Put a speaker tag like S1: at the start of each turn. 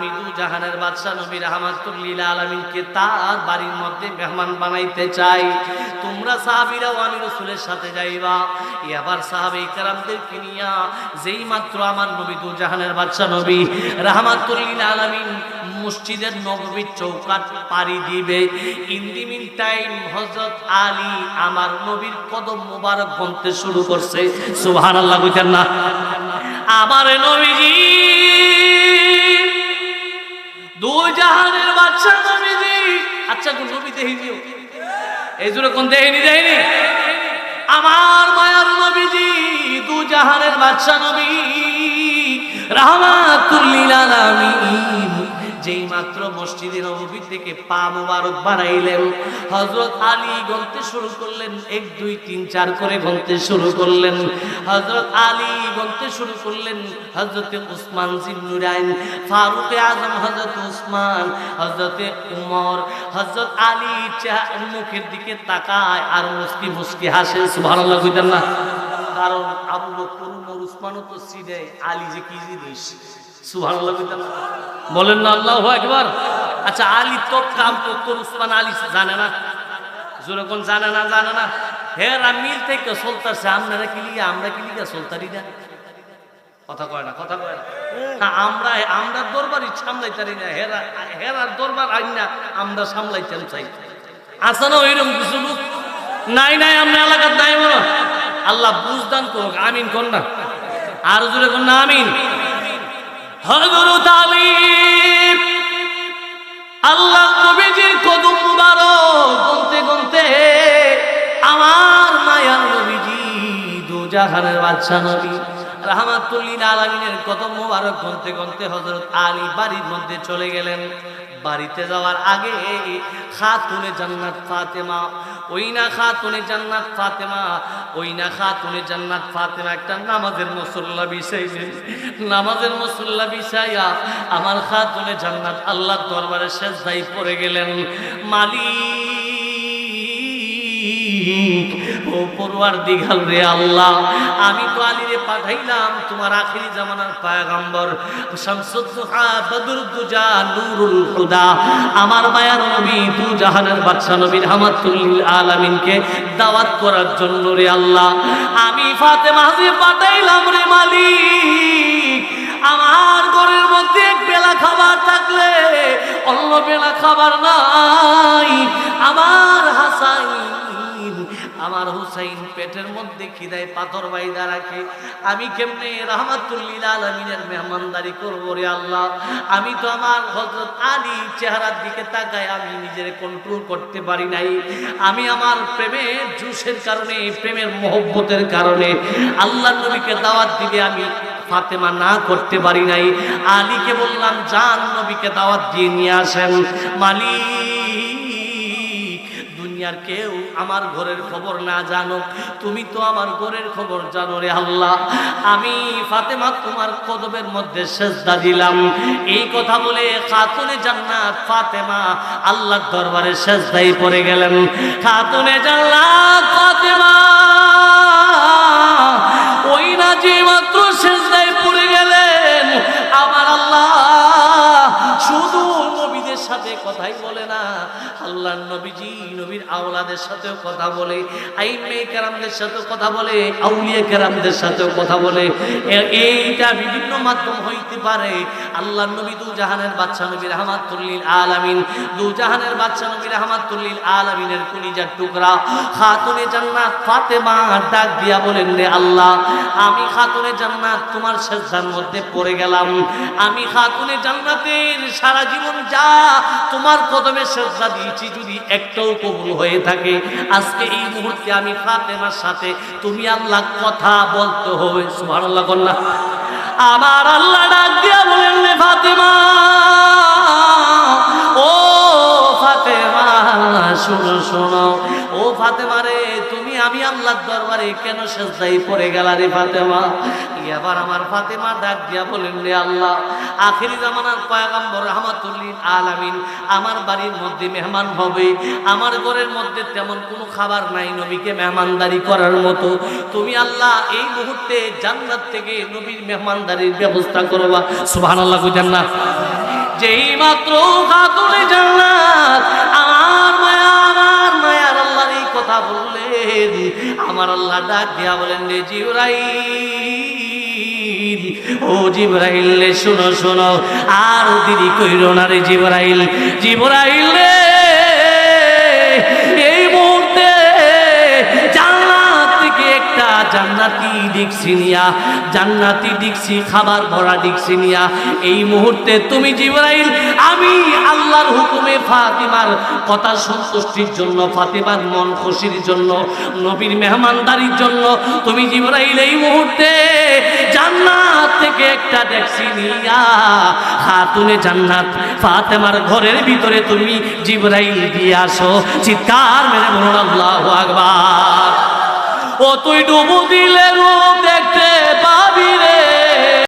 S1: আমি দু জাহানের বাদশাহ নবী রহমাতুল্লিল আলমিনকে তার বাড়ির মধ্যে মেহমান বানাইতে চাই। তোমরা সাহাবিরাও আমি রসুলের সাথে যাইবা। এবার সাহাবি কারামদেরকে নিয়া যেই মাত্র আমার নবী দু জাহানের বাদশাহ নবী রহমাতুল্লিল আলমিন মসজিদের নববীর চৌকাট পাড়ি দিবে। ইন দি মিন টাইম হজরত আলী আমার নবীর কদম মোবারক বলতে শুরু করছে। সুবহানাল্লাহ বুঝেন না। আমার নবীজি এই দেহিনি আমার মায়ার নবীজি দু জাহানের নবী রাহমাতুল্লিল আলামিন। যেই মাত্র মসজিদের নবী থেকে পা মুবারক বাড়াইলেন, হযরত আলী গলতে শুরু করলেন, এক, দুই, তিন, চার করে গলতে শুরু করলেন। হযরত আলী গলতে শুরু করলেন, হযরতে উসমান জিন্নুরাইন ফারুক আজম হযরত উসমান, হযরতে উমর, হযরত আলী মুখের দিকে তাকায় আর মুস্কি মুস্কি হাসে সুবহানাল্লাহ কইতেন না। কারণ আবু বকর, উমর, উসমানও তো সিনে আলী যে কি জিনিস? কইতেন বলেন না আল্লাহু আকবার। আচ্ছা আলী তো কাম করতো উসমান আলী জানে না। জোরে কোন জানে না জানে না। হেরা মিল থেকে আপনারা কি লিগে আমরা কি লিগে চলতারি না। কথা না কথা কয় না। হ্যাঁ, আমরা আমরা হেরা আমরা ওইরকম নাই আল্লাহ বুঝদান করুক আমিন না। আর জোরে না আমিন। হযরত আলী। আল্লাহ নবীজির কদম মুবারক গুনতে গুনতে আমার মায়ার নবীজি দু জাহানের বাদশা নবী, রাহমাতুল্লিল আলামিনের কদম মুবারক গুনতে গুনতে হযরত আলী বাড়ির মধ্যে চলে গেলেন। বাড়িতে যাওয়ার আগে খাতুনে জান্নাত ফাতেমা ওই না খাতুনে জান্নাত ফাতেমা, ওই না খাতুনে জান্নাত ফাতেমা একটা নামাজের মুসল্লা বিছাইছে নামাজের মুসল্লা বিছাইয়া আমার খাতুনে জান্নাত আল্লাহ দরবারে শেষ দায়ী পড়ে গেলেন। মালিক! রে আল্লাহ, আমি পাঠাইলাম তোমার আমার মায়ার নবী, দু জাহানের দাওয়াত করার জন্য রে আল্লাহ। আমি পাঠাইলাম রে মালিক। আমার ঘরের মধ্যে বেলা খাবার থাকলে অন্য বেলা খাবার নাই। আমার হাসাইন আমার হুসাইন পেটের মধ্যে খিদায় পাথর বাইদা রাখে। আমি কেমনে রহমাতুল্লিল আলমিনের মেহমানদারি করব রে আল্লাহ? আমি তো আমার হজরত আলী চেহারার দিকে তাকায় আমি নিজের কন্ট্রোল করতে পারি নাই। আমি আমার প্রেমের জুসের কারণে, প্রেমের মহব্বতের কারণে আল্লাহ নবীকে দাওয়াত দিবে আমি ফাতেমা না করতে পারি নাই। আলীকে বললাম, জান নবীকে দাওয়াত দিয়ে নিয়ে আসেন। মালিক দুনিয়ার কেউ আমার ঘরের খবর না জানো তুমি তো আমার ঘরের খবর জানো রে আল্লাহ। আমি ফাতেমা তোমার কদবের মধ্যে সেজদা দিলাম। এই কথা বলে খাতুনে জান্নাত ফাতেমা আল্লাহর দরবারে সেজদাই পড়ে গেলেন। খাতুনে জান্নাত ফাতেমা, ওই না যে মাত্র কথাই বলে না। আল্লাহ নবীজি নবীর আওলাদের সাথেও কথা বলে, আইমে কেরামদের সাথেও কথা বলে, আউলিয়া কেরামদের সাথেও কথা বলে। এইটা বিভিন্ন মাধ্যম হইতে পারে। আল্লাহ নবী দু জাহানের বাচ্চা নবী রহমাতুল্লিল আলামিন দু জাহানের বাচ্চা নবী রহমাতুল্লিল আলামিনের কুলিজার টুকরা, খাতুনে জান্নাত ফাতেমা ডাক দিয়া বলেন, রে আল্লাহ, আমি খাতুনে জান্নাত তোমার সেজদার মধ্যে পড়ে গেলাম। আমি খাতুনে জান্নাতের সারা জীবন যা তোমার কদমে সেজদা দিয়েছি যদি একটাও কবুল হয়ে থাকে। আজকে এই মুহূর্তে আমি ফাতেমার সাথে তুমি আল্লাহ কথা বলতে হবে। সুবহানাল্লাহ কন্যা আমার আল্লাহ ডাক দিয়া বলেন রে ফাতেমা, ও ফাতেমা, শোনো শোনো। ও ফাতেমা আল্লাহর দরবারে কেন সেজদাই পড়ে গেলা রে ফাতেমা? এবার আমার ফাতেমা ডাক দিয়া বলেন রে আল্লাহ, আখিরি জামানার পয়গাম্বর রহমাতুল্লিল আলামিন, আমার বাড়ির মধ্যে মেহমান হবে। আমার ঘরের মধ্যে তেমন কোনো খাবার নাই নবীকে মেহমানদারি করার মতো। তুমি আল্লাহ এই মুহূর্তে জান্নাত থেকে নবীর মেহমানদারির ব্যবস্থা করবা। সুবহানাল্লাহ কইতেন না। যেই মাত্র খাতুনে জান্নাত আল্লাহ ডাক দিয়া বলেন, রে জিবরাইল, ও জিবরাইল, রে শোনো শোনো, আর দেরি কইরো না রে জিবরাইল জিবরাইল রে! জান্নাতি ডিক্সি নিয়া, জান্নাতি ডিক্সি খাবার ভরা ডিক্সি নিয়া। এই মুহূর্তে তুমি জিবরাইল, আমি আল্লাহর হুকুমে ফাতিমার কথা সন্তুষ্টির জন্য, ফাতিমার মন খুশির জন্য, নবীর মেহমানদারির জন্য তুমি জিবরাইল এই মুহূর্তে জান্নাত থেকে একটা ডেক্সি নিয়া। খাতুনে জান্নাত, ফাতেমার ঘরের ভিতরে তুমি জিবরাইল দিয়ে আসো। চিৎকার মেরে বলুন, আল্লাহু আকবার। কতই ডুবু দিলে রূপ দেখতে